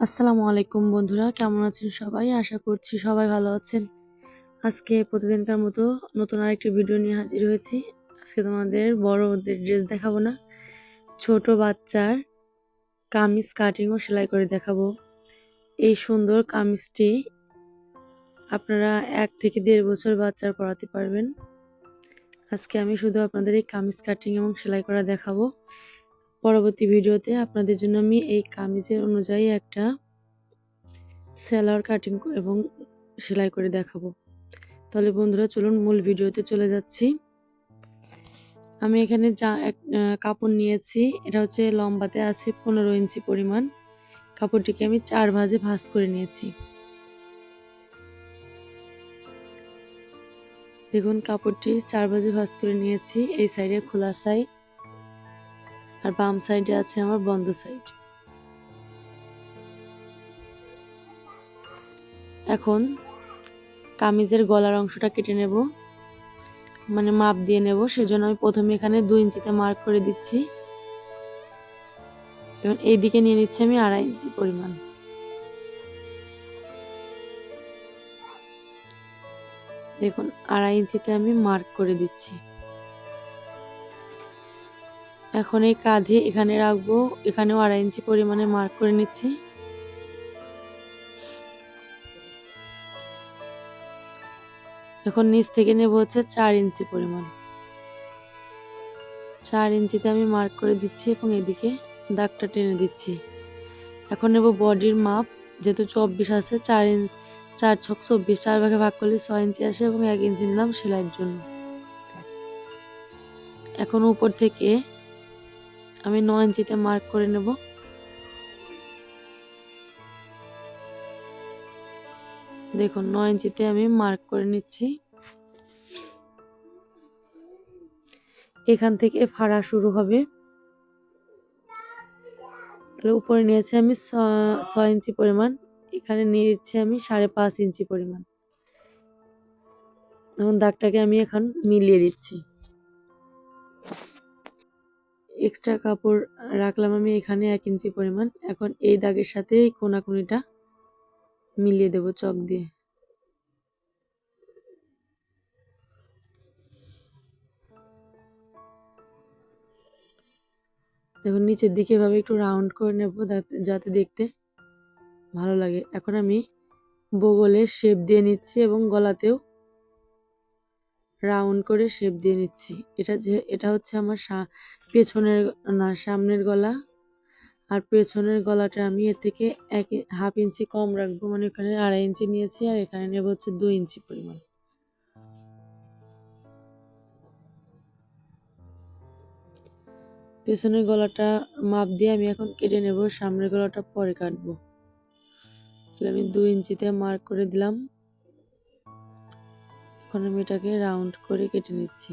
আসসালামু আলাইকুম বন্ধুরা, কেমন আছেন সবাই? আশা করছি সবাই ভালো আছেন। আজকে প্রতিদিনকার মতো নতুন আরেকটি ভিডিও নিয়ে হাজির হয়েছি। আজকে তোমাদের বড়দের ড্রেস দেখাবো না, ছোট বাচ্চার কামিজ কাটিং ও সেলাই করে দেখাবো। এই সুন্দর কামিজটি আপনারা এক থেকে দেড় বছর বাচ্চার পড়াতে পারবেন। আজকে আমি শুধু আপনাদের এই কামিজ কাটিং এবং সেলাই করা দেখাবো। পরবর্তী ভিডিওতে আপনাদের জন্য আমি এই কামিজের অনুযায়ী একটা সেলার কাটিং এবং সেলাই করে দেখাবো। তাহলে বন্ধুরা, চলুন মূল ভিডিওতে চলে যাচ্ছি। আমি এখানে যা এক কাপড় নিয়েছি। এটা হচ্ছে লম্বাতে আছে পনেরো ইঞ্চি পরিমাণ। কাপড়টিকে আমি চার ভাজে ভাজ করে নিয়েছি। দেখুন, কাপড়টি চার ভাজে ভাজ করে নিয়েছি। এই সাইডে খোলা সাইড আর বাম সাইডে আছে আমার বন্ধ সাইড। এখন কামিজের গলার অংশটা কেটে নেব মানে মাপ দিয়ে নেব, সেজন্য আমি প্রথমে এখানে দুই ইঞ্চিতে মার্ক করে দিচ্ছি। এবং এই দিকে নিয়ে নিচ্ছি আমি আড়াই ইঞ্চি পরিমাণ। দেখুন, আড়াই ইঞ্চিতে আমি মার্ক করে দিচ্ছি। এখন এই কাঁধে এখানে রাখব, এখানেও আড়াই ইঞ্চি পরিমাণে মার্ক করে নিচ্ছি। এখন নিচ থেকে নেব হচ্ছে চার ইঞ্চি পরিমাণ। চার ইঞ্চিতে আমি মার্ক করে দিচ্ছি এবং এদিকে দাগটা টেনে দিচ্ছি। এখন নেব বডির মাপ, যেহেতু চব্বিশ আছে, চার ইঞ্চ চার ছক চব্বিশ, চার ভাগে ভাগ করলে ছয় ইঞ্চি আসে এবং এক ইঞ্চি নিলাম সেলাইয়ের জন্য। এখন উপর থেকে আমি নয় ইঞ্চিতে মার্ক করে নেব। দেখুন নয় ইঞ্চিতে আমি মার্ক করে নিচ্ছি। এখান থেকে ফাড়া শুরু হবে। তাহলে উপরে নিয়েছি আমি ছয় ইঞ্চি পরিমাণ। এখানে নিয়েছি আমি সাড়ে পাঁচ ইঞ্চি পরিমাণ। এখন দাগটাকে আমি এখন মিলিয়ে দিচ্ছি। এক্সট্রা কাপড় রাখলাম আমি এখানে এক ইঞ্চি পরিমাণ। এখন এই দাগের সাথে এই কোনাকুনিটা মিলিয়ে দেব চক দিয়ে। দেখুন, নিচের দিকে এভাবে একটু রাউন্ড করে নেব যাতে দেখতে ভালো লাগে। এখন আমি বগলে শেপ দিয়ে নিচ্ছি এবং গলাতেও রাউন্ড করে শেপ দিয়ে নিচ্ছি। এটা যে, এটা হচ্ছে আমার পেছনের, না, সামনের গলা। আর পেছনের গলাটা আমি এর থেকে এক হাফ ইঞ্চি কম রাখব। মানে এখানে আড়াই ইঞ্চি নিয়েছি আর এখানে নেব হচ্ছে দুই ইঞ্চি পরিমাণ। পেছনের গলাটা মাপ দিয়ে আমি এখন কেটে নেব। সামনের গলাটা পরে কাটবো। তাহলে আমি দুই ইঞ্চিতে মার্ক করে দিলাম। এখন আমি এটাকে রাউন্ড করে কেটে নিচ্ছি।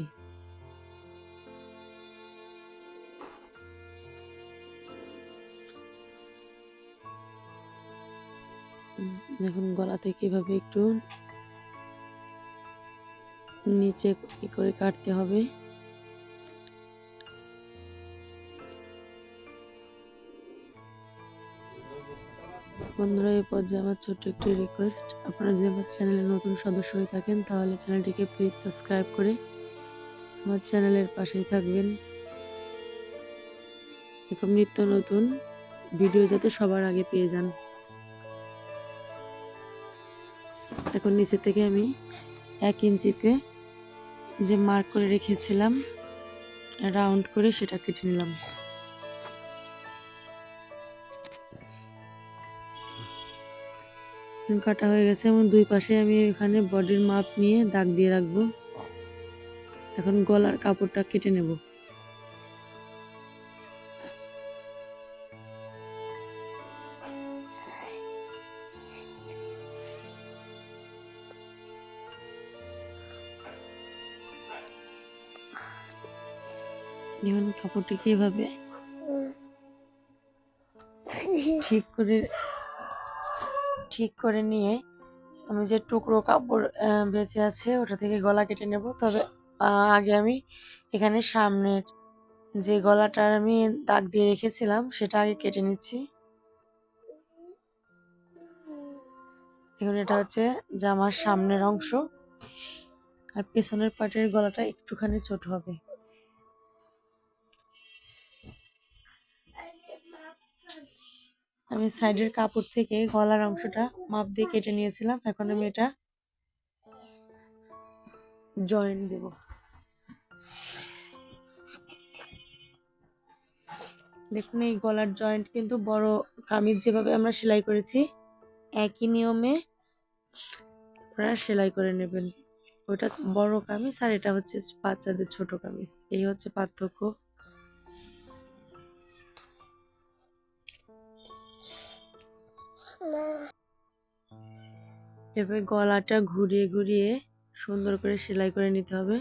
এখন গলা থেকে এভাবে একটু নিচে করে কাটতে হবে। বন্ধুরা এই পর্যায়ে আমার ছোট্ট একটি রিকোয়েস্ট আপনারা যে আমার চ্যানেলে নতুন সদস্য হয়ে থাকেন, তাহলে চ্যানেলটিকে প্লিজ সাবস্ক্রাইব করে আমার চ্যানেলের পাশেই থাকবেন। এরকম নিত্য নতুন ভিডিও যাতে সবার আগে পেয়ে যান। এখন নিচে থেকে আমি এক ইঞ্চিতে যে মার্ক করে রেখেছিলাম রাউন্ড করে সেটা কেটে নিলাম। কাটা হয়ে গেছে এবং দুই পাশে আমি এখানে বডির মাপ নিয়ে দাগ দিয়ে রাখব। এখন গলার কাপড়টা কেটে নেব। এখন এভাবে ঠিক করে ঠিক করে নিয়ে আমি যে টুকরো কাপড় বেঁচে আছে ওটা থেকে গলা কেটে নেব। তবে আগে আমি এখানে সামনের যে গলাটার আমি দাগ দিয়ে রেখেছিলাম সেটা আগে কেটে নিচ্ছি। দেখুন এটা হচ্ছে জামার সামনের অংশ। আর পেছনের পাটের গলাটা একটুখানি ছোট হবে। আমি সাইডের কাপড় থেকে গলার অংশটা মাপ দিয়ে কেটে নিয়েছিলাম। এখন আমি এটা জয়েন দেব। দেখুন, এই গলার জয়েন্ট কিন্তু বড় কামিজ যেভাবে আমরা সেলাই করেছি, একই নিয়মে আপনারা সেলাই করে নেবেন। ওটা বড় কামিজ আর এটা হচ্ছে বাচ্চাদের ছোট কামিজ। এই হচ্ছে পার্থক্য। এভাবে গলাটা ঘুরিয়ে ঘুরিয়ে সুন্দর করে সেলাই করে নিতে হবে।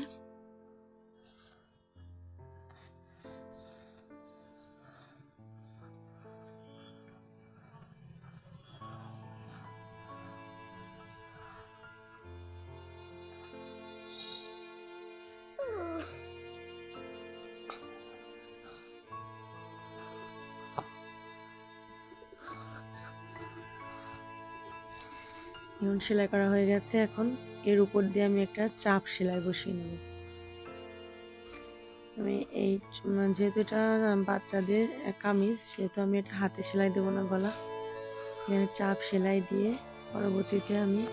এখন সেলাই করা হয়ে গেছে, এখন এর উপর দিয়ে আমি একটা চাপ সেলাই বসিয়ে নেব। আমি এই মানে যেহেতু এটা বাচ্চাদের কামিজ, সেহেতু আমি এটা হাতে সেলাই দেবো না গলা। এখানে চাপ সেলাই দিয়ে পরবর্তীতে আমি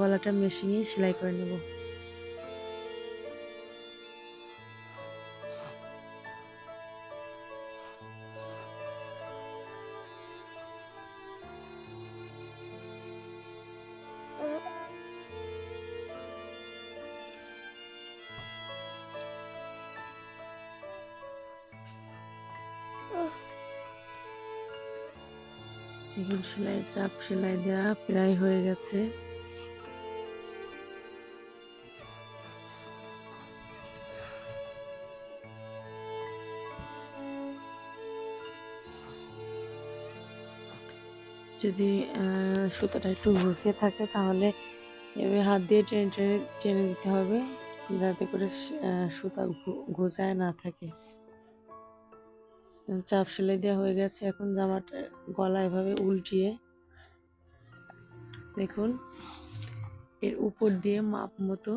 গলাটা মেশিনে সেলাই করে নেব। এখন সেলাই, চাপ সেলাই দেওয়া প্রায় হয়ে গেছে। যদি সুতাটা একটু ঘষে থাকে তাহলে এভাবে হাত দিয়ে টেনে টেনে টেনে দিতে হবে যাতে করে সুতা ঘু- ঘোচায় না থাকে। চাপ সেলাই দেওয়া হয়ে গেছে। এখন জামাটা গলা এভাবে উল্টিয়ে দেখুন, এর উপর দিয়ে মাপ মতো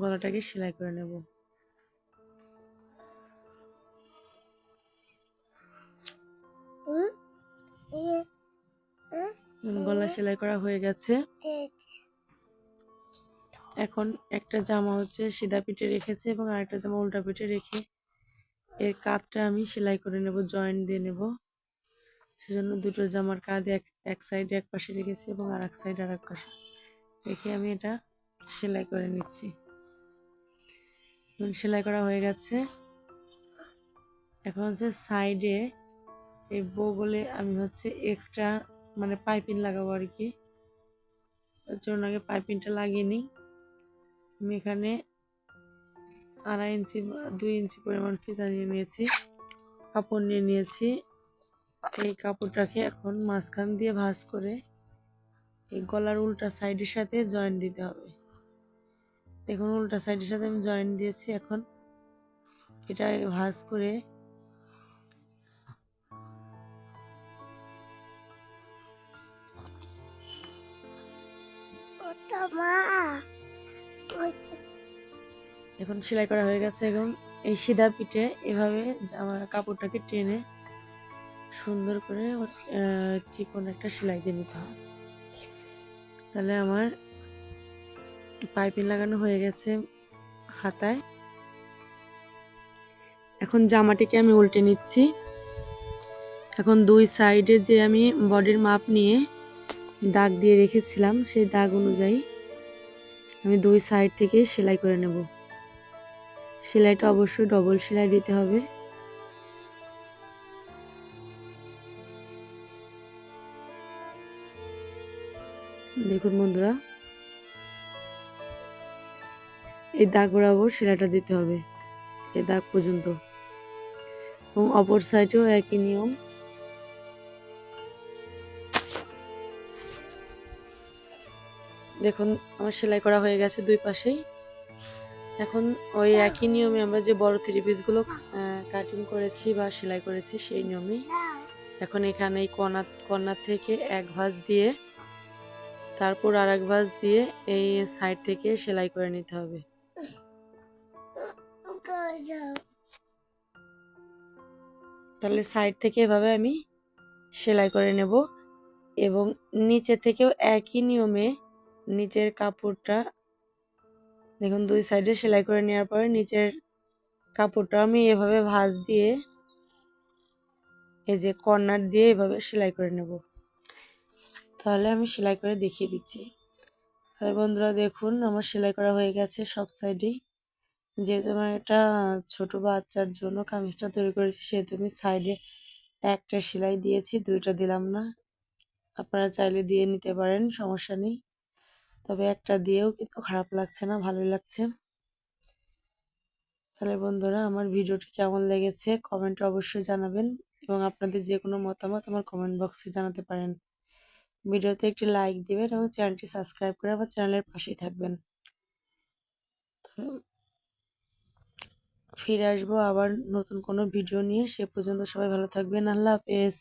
গলাটাকে সেলাই করে নেব। গলা সেলাই করা হয়ে গেছে। এখন একটা জামা হচ্ছে সিধা পিঠে রেখেছে এবং আরেকটা জামা উল্টা পিঠে রেখে এর কাঁধটা আমি সেলাই করে নেব, জয়েন্ট দিয়ে নেব। সেজন্য দুটো জামার কাঁধ এক এক সাইডে এক পাশে রেখেছি এবং আর এক সাইড আর এক পাশে রেখে আমি এটা সেলাই করে নিচ্ছি। সেলাই করা হয়ে গেছে। এখন হচ্ছে সাইডে এই বউ বলে আমি হচ্ছে এক্সট্রা মানে পাইপিং লাগাবো আর কি। তার জন্য আগে পাইপিংটা লাগিয়ে নিই। আমি এখানে আড়াই ইঞ্চি দুই ইঞ্চি পরিমাণ ফিতা নিয়ে নিয়েছি, কাপড় নিয়ে নিয়েছি। এই কাপড়টাকে এখন মাঝখান দিয়ে ভাঁজ করে এই গলার উল্টা সাইডের সাথে জয়েন দিতে হবে। দেখুন, উল্টা সাইডের সাথে আমি জয়েন দিয়েছি এখন। এটা ভাঁজ করে এখন সেলাই করা হয়ে গেছে এখন। এই সিধা পিঠে এভাবে আমার কাপড়টাকে টেনে সুন্দর করে চিকন একটা সেলাই দিয়ে নিতে হবে। তাহলে আমার পাইপিং লাগানো হয়ে গেছে হাতায়। এখন জামাটিকে আমি উল্টে নিচ্ছি। এখন দুই সাইডে যে আমি বডির মাপ নিয়ে দাগ দিয়ে রেখেছিলাম, সেই দাগ অনুযায়ী আমি দুই সাইড থেকে সেলাই করে নেব। সেলাইটা অবশ্যই ডবল সেলাই দিতে হবে। দেখুন বন্ধুরা, এই দাগ বরাবর সেলাইটা দিতে হবে, এই দাগ পর্যন্ত। এবং অপর সাইডেও একই নিয়ম। দেখুন, আমার সেলাই করা হয়ে গেছে দুই পাশেই। এখন ওই একই নিয়মে আমরা যে বড় থ্রি পিসগুলো কাটিং করেছি বা সেলাই করেছি সেই নিয়মেই এখন এখানে এই কর্নার কর্নার থেকে এক ভাঁজ দিয়ে, তারপর আর এক ভাঁজ দিয়ে এই সাইড থেকে সেলাই করে নিতে হবে। তাহলে সাইড থেকে এভাবে আমি সেলাই করে নেব এবং নিচে থেকেও একই নিয়মে নিচের কাপড়টা দেখুন, দুই সাইডে সেলাই করে নেওয়ার পরে নিচের কাপড়টা আমি এভাবে ভাঁজ দিয়ে এই যে কর্নার দিয়ে এভাবে সেলাই করে নেব। তাহলে আমি সেলাই করে দেখিয়ে দিচ্ছি। তাহলে বন্ধুরা দেখুন, আমার সেলাই করা হয়ে গেছে সব সাইডেই যেহেতু আমার একটা ছোটো বাচ্চার জন্য কামিজটা তৈরি করেছি সেহেতু আমি সাইডে একটা সেলাই দিয়েছি, দুইটা দিলাম না। আপনারা চাইলে দিয়ে নিতে পারেন, সমস্যা নেই। তবে একটা দিয়েও কিন্তু খারাপ লাগছে না, ভালোই লাগছে। তাহলে বন্ধুরা, আমার ভিডিওটি কেমন লেগেছে কমেন্টে অবশ্যই জানাবেন এবং আপনাদের যে কোনো মতামত আমার কমেন্ট বক্সে জানাতে পারেন। ভিডিওতে একটি লাইক দিবেন এবং চ্যানেলটি সাবস্ক্রাইব করে আমার চ্যানেলের পাশেই থাকবেন। ফিরে আসব আবার নতুন কোনো ভিডিও নিয়ে, সে পর্যন্ত সবাই ভালো থাকবেন, আল্লাহ হাফেজ।